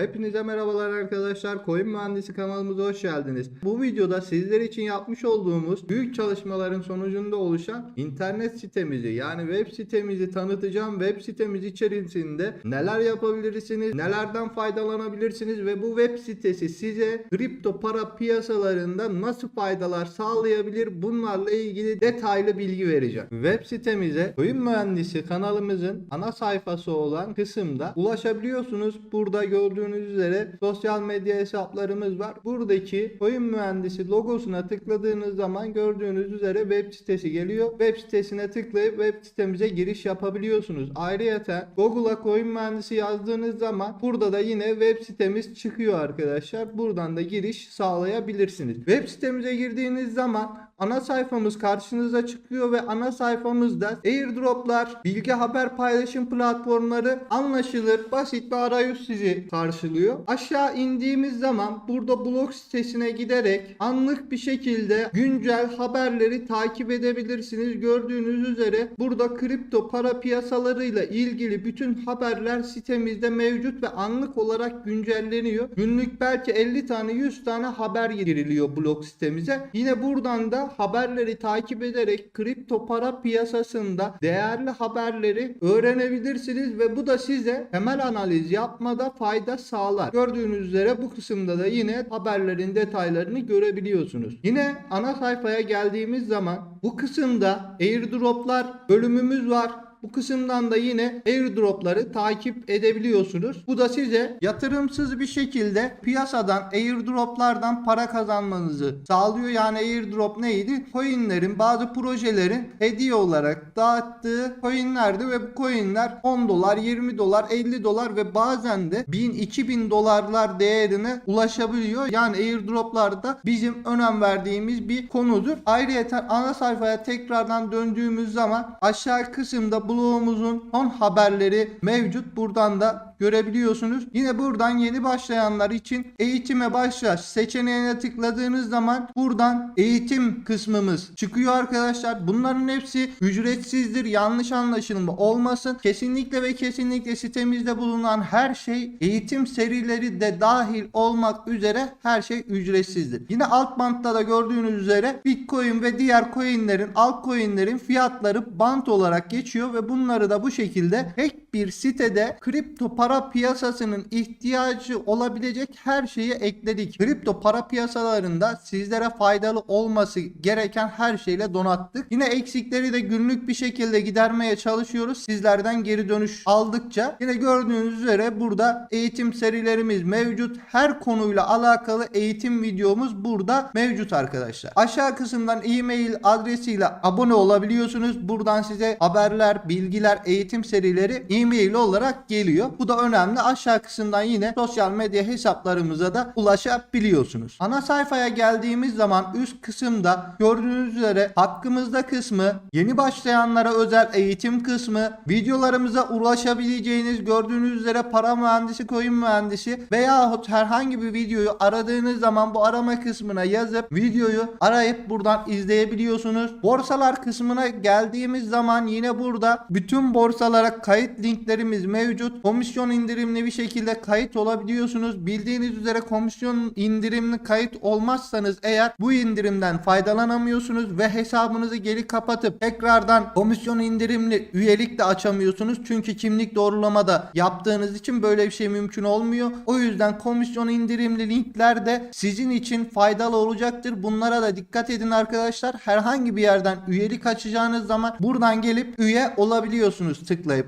Hepinize merhabalar arkadaşlar. Coin Mühendisi kanalımıza hoş geldiniz. Bu videoda sizler için yapmış olduğumuz büyük çalışmaların sonucunda oluşan internet sitemizi yani web sitemizi tanıtacağım. Web sitemiz içerisinde neler yapabilirsiniz, nelerden faydalanabilirsiniz ve bu web sitesi size kripto para piyasalarında nasıl faydalar sağlayabilir bunlarla ilgili detaylı bilgi vereceğim. Web sitemize Coin Mühendisi kanalımızın ana sayfası olan kısımda ulaşabiliyorsunuz. Burada gördüğünüz üzere sosyal medya hesaplarımız var. Buradaki Coin Mühendisi logosuna tıkladığınız zaman gördüğünüz üzere web sitesi geliyor. Web sitesine tıklayıp web sitemize giriş yapabiliyorsunuz. Ayrıca Google'a Coin Mühendisi yazdığınız zaman burada da yine web sitemiz çıkıyor arkadaşlar. Buradan da giriş sağlayabilirsiniz. Web sitemize girdiğiniz zaman ana sayfamız karşınıza çıkıyor ve ana sayfamızda airdroplar, bilgi haber paylaşım platformları anlaşılır, basit bir arayüz sizi karşılıyor. Aşağı indiğimiz zaman burada blog sitesine giderek anlık bir şekilde güncel haberleri takip edebilirsiniz. Gördüğünüz üzere burada kripto para piyasalarıyla ilgili bütün haberler sitemizde mevcut ve anlık olarak güncelleniyor. Günlük belki 50 tane 100 tane haber giriliyor blog sitemize. Yine buradan da haberleri takip ederek kripto para piyasasında değerli haberleri öğrenebilirsiniz ve bu da size temel analiz yapmada fayda sağlar. Gördüğünüz üzere bu kısımda da yine haberlerin detaylarını görebiliyorsunuz. Yine ana sayfaya geldiğimiz zaman bu kısımda airdroplar bölümümüz var. Bu kısımdan da yine airdropları takip edebiliyorsunuz. Bu da size yatırımsız bir şekilde piyasadan airdroplardan para kazanmanızı sağlıyor. Yani airdrop neydi? Coinlerin bazı projelerin hediye olarak dağıttığı coinlerdi ve bu coinler 10 dolar, 20 dolar, 50 dolar ve bazen de 1000, 2000 dolarlar değerine ulaşabiliyor. Yani airdroplar da bizim önem verdiğimiz bir konudur. Ayrıca ana sayfaya tekrardan döndüğümüz zaman aşağı kısımda blogumuzun son haberleri mevcut. Buradan da görebiliyorsunuz. Yine buradan yeni başlayanlar için eğitime başla seçeneğine tıkladığınız zaman buradan eğitim kısmımız çıkıyor arkadaşlar. Bunların hepsi ücretsizdir. Yanlış anlaşılma olmasın. Kesinlikle ve kesinlikle sitemizde bulunan her şey eğitim serileri de dahil olmak üzere her şey ücretsizdir. Yine alt bantta da gördüğünüz üzere Bitcoin ve diğer coinlerin altcoinlerin fiyatları bant olarak geçiyor ve bunları da bu şekilde bir sitede kripto para piyasasının ihtiyacı olabilecek her şeyi ekledik. Kripto para piyasalarında sizlere faydalı olması gereken her şeyle donattık. Yine eksikleri de günlük bir şekilde gidermeye çalışıyoruz. Sizlerden geri dönüş aldıkça. Yine gördüğünüz üzere burada eğitim serilerimiz mevcut. Her konuyla alakalı eğitim videomuz burada mevcut arkadaşlar. Aşağı kısımdan e-mail adresiyle abone olabiliyorsunuz. Buradan size haberler, bilgiler, eğitim serileri e-mail olarak geliyor. Bu da önemli. Aşağı kısımdan yine sosyal medya hesaplarımıza da ulaşabiliyorsunuz. Ana sayfaya geldiğimiz zaman üst kısımda gördüğünüz üzere hakkımızda kısmı, yeni başlayanlara özel eğitim kısmı, videolarımıza ulaşabileceğiniz gördüğünüz üzere para mühendisi, coin mühendisi veyahut herhangi bir videoyu aradığınız zaman bu arama kısmına yazıp videoyu arayıp buradan izleyebiliyorsunuz. Borsalar kısmına geldiğimiz zaman yine burada bütün borsalara kayıt linklerimiz mevcut. Komisyon indirimli bir şekilde kayıt olabiliyorsunuz. Bildiğiniz üzere komisyon indirimli kayıt olmazsanız eğer bu indirimden faydalanamıyorsunuz ve hesabınızı geri kapatıp tekrardan komisyon indirimli üyelik de açamıyorsunuz. Çünkü kimlik doğrulama da yaptığınız için böyle bir şey mümkün olmuyor. O yüzden komisyon indirimli linkler de sizin için faydalı olacaktır. Bunlara da dikkat edin arkadaşlar. Herhangi bir yerden üyelik açacağınız zaman buradan gelip üye olabiliyorsunuz tıklayıp.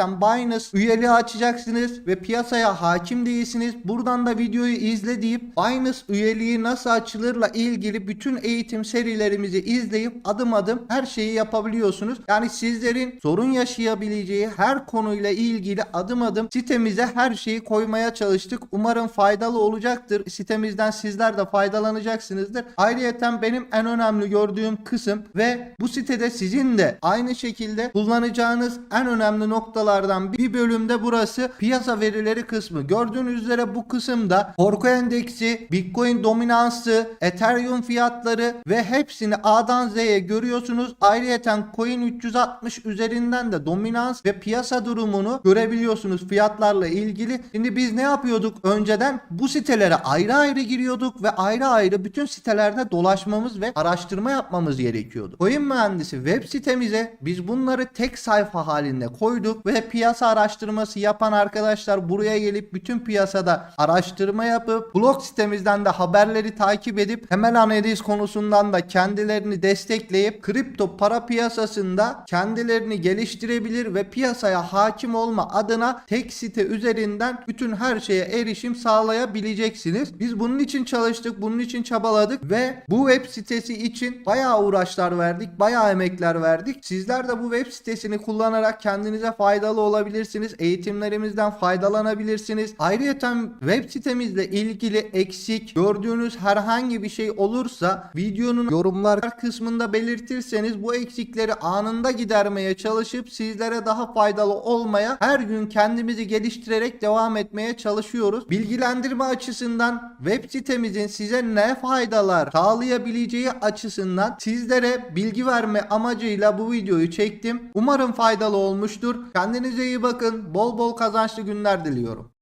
Ayrıyeten Binance üyeliği açacaksınız ve piyasaya hakim değilsiniz. Buradan da videoyu izle deyip Binance üyeliği nasıl açılırla ilgili bütün eğitim serilerimizi izleyip adım adım her şeyi yapabiliyorsunuz. Yani sizlerin sorun yaşayabileceği her konuyla ilgili adım adım sitemize her şeyi koymaya çalıştık. Umarım faydalı olacaktır. Sitemizden sizler de faydalanacaksınızdır. Ayrıyeten benim en önemli gördüğüm kısım ve bu sitede sizin de aynı şekilde kullanacağınız en önemli noktalar videolardan bir bölümde burası piyasa verileri kısmı. Gördüğünüz üzere bu kısımda korku endeksi, Bitcoin dominansı, Ethereum fiyatları ve hepsini A'dan Z'ye görüyorsunuz. Ayrıyeten Coin 360 üzerinden de dominans ve piyasa durumunu görebiliyorsunuz fiyatlarla ilgili. Şimdi biz ne yapıyorduk önceden? Bu sitelere ayrı ayrı giriyorduk ve ayrı ayrı bütün sitelerde dolaşmamız ve araştırma yapmamız gerekiyordu. Coin mühendisi web sitemize biz bunları tek sayfa halinde koyduk ve piyasa araştırması yapan arkadaşlar buraya gelip bütün piyasada araştırma yapıp blog sitemizden de haberleri takip edip temel analiz konusundan da kendilerini destekleyip kripto para piyasasında kendilerini geliştirebilir ve piyasaya hakim olma adına tek site üzerinden bütün her şeye erişim sağlayabileceksiniz. Biz bunun için çalıştık, bunun için çabaladık ve bu web sitesi için bayağı uğraşlar verdik, bayağı emekler verdik. Sizler de bu web sitesini kullanarak kendinize faydalı olabilirsiniz. Eğitimlerimizden faydalanabilirsiniz. Ayrıca web sitemizle ilgili eksik gördüğünüz herhangi bir şey olursa videonun yorumlar kısmında belirtirseniz bu eksikleri anında gidermeye çalışıp sizlere daha faydalı olmaya her gün kendimizi geliştirerek devam etmeye çalışıyoruz. Bilgilendirme açısından web sitemizin size ne faydalar sağlayabileceği açısından sizlere bilgi verme amacıyla bu videoyu çektim. Umarım faydalı olmuştur. Kendinize iyi bakın. Bol bol kazançlı günler diliyorum.